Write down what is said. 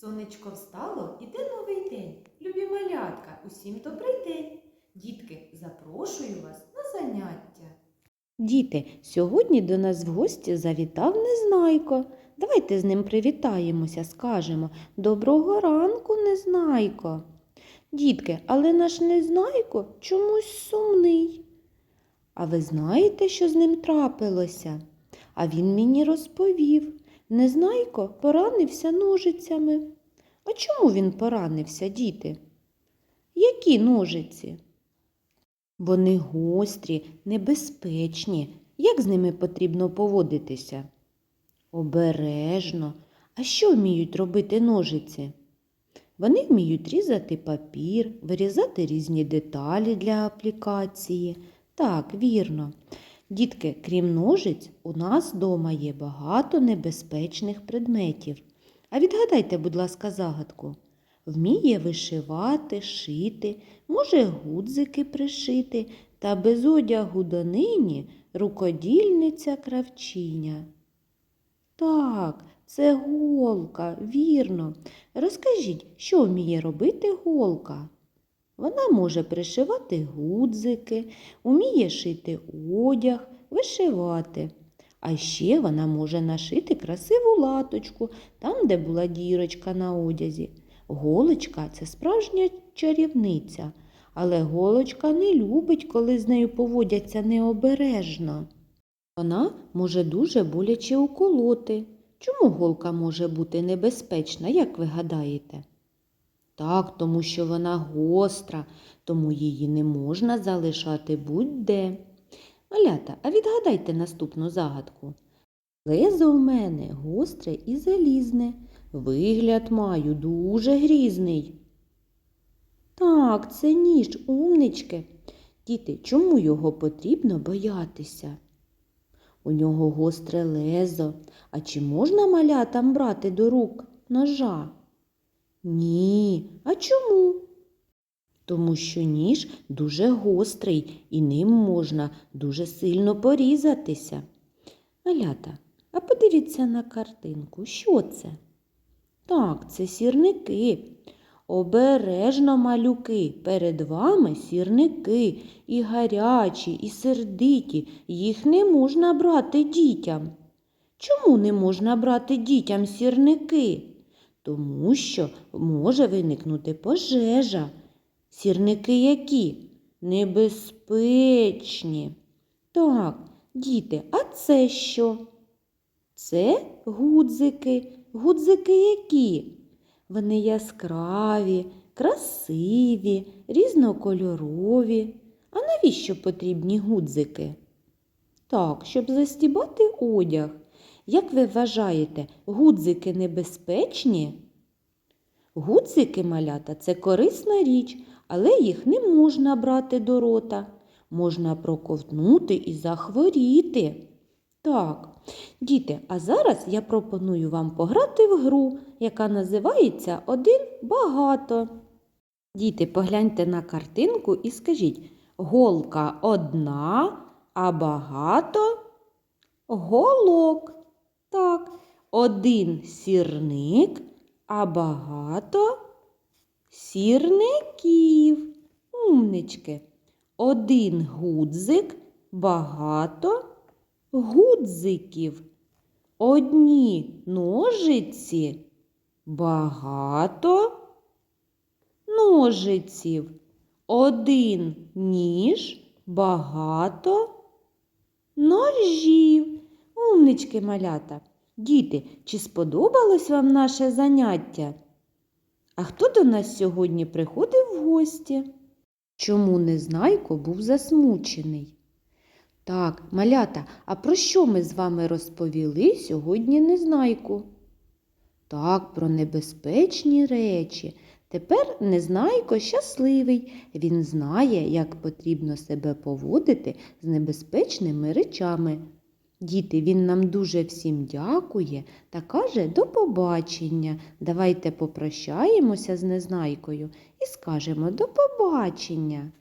Сонечко встало, іде новий день. Любі малятка, усім добрий день. Дітки, запрошую вас на заняття. Діти, сьогодні до нас в гості завітав Незнайко. Давайте з ним привітаємося, скажемо Доброго ранку, Незнайко. Дітки, але наш Незнайко чомусь сумний. А ви знаєте, що з ним трапилося? А він мені розповів. Незнайко поранився ножицями. А чому він поранився, діти? Які ножиці? Вони гострі, небезпечні. Як з ними потрібно поводитися? Обережно. А що вміють робити ножиці? Вони вміють різати папір, вирізати різні деталі для аплікації. Так, вірно. Дітки, крім ножиць, у нас вдома є багато небезпечних предметів. А відгадайте, будь ласка, загадку. Вміє вишивати, шити, може гудзики пришити, та без одягу донині рукодільниця кравчиня. Так, це голка, вірно. Розкажіть, що вміє робити голка? Вона може пришивати гудзики, уміє шити одяг, вишивати. А ще вона може нашити красиву латочку там, де була дірочка на одязі. Голочка це справжня чарівниця, але голочка не любить, коли з нею поводяться необережно. Вона може дуже боляче уколоти. Чому голка може бути небезпечна, як ви гадаєте? Так, тому що вона гостра, тому її не можна залишати будь-де. Малята, а відгадайте наступну загадку. Лезо у мене гостре і залізне, вигляд маю дуже грізний. Так, це ніж, умнички. Діти, чому його потрібно боятися? У нього гостре лезо. А чи можна малятам брати до рук ножа? Ні. А чому? Тому що ніж дуже гострий і ним можна дуже сильно порізатися. Малята, а подивіться на картинку, що це? Так, це сірники. Обережно, малюки, перед вами сірники і гарячі, і сердиті. Їх не можна брати дітям. Чому не можна брати дітям сірники? Тому що може виникнути пожежа. Сірники які? Небезпечні. Так, діти, а це що? Це гудзики. Гудзики які? Вони яскраві, красиві, різнокольорові. А навіщо потрібні гудзики? Так, щоб застібати одяг. Як ви вважаєте, гудзики небезпечні? Гудзики малята це корисна річ, але їх не можна брати до рота. Можна проковтнути і захворіти. Так, діти, а зараз я пропоную вам пограти в гру, яка називається Один багато. Діти, погляньте на картинку і скажіть, голка одна, а багато голок. Так, один сірник, а багато сірників. Умнички. Один гудзик, багато гудзиків. Одні ножиці, багато ножиців. Один ніж, багато ножів. Умнички малята. Діти, чи сподобалось вам наше заняття? А хто до нас сьогодні приходив в гості? Чому Незнайко був засмучений? Так, малята, а про що ми з вами розповіли сьогодні Незнайку? Так, про небезпечні речі. Тепер Незнайко щасливий. Він знає, як потрібно себе поводити з небезпечними речами. Діти, він нам дуже всім дякує та каже до побачення. Давайте попрощаємося з Незнайкою і скажемо до побачення.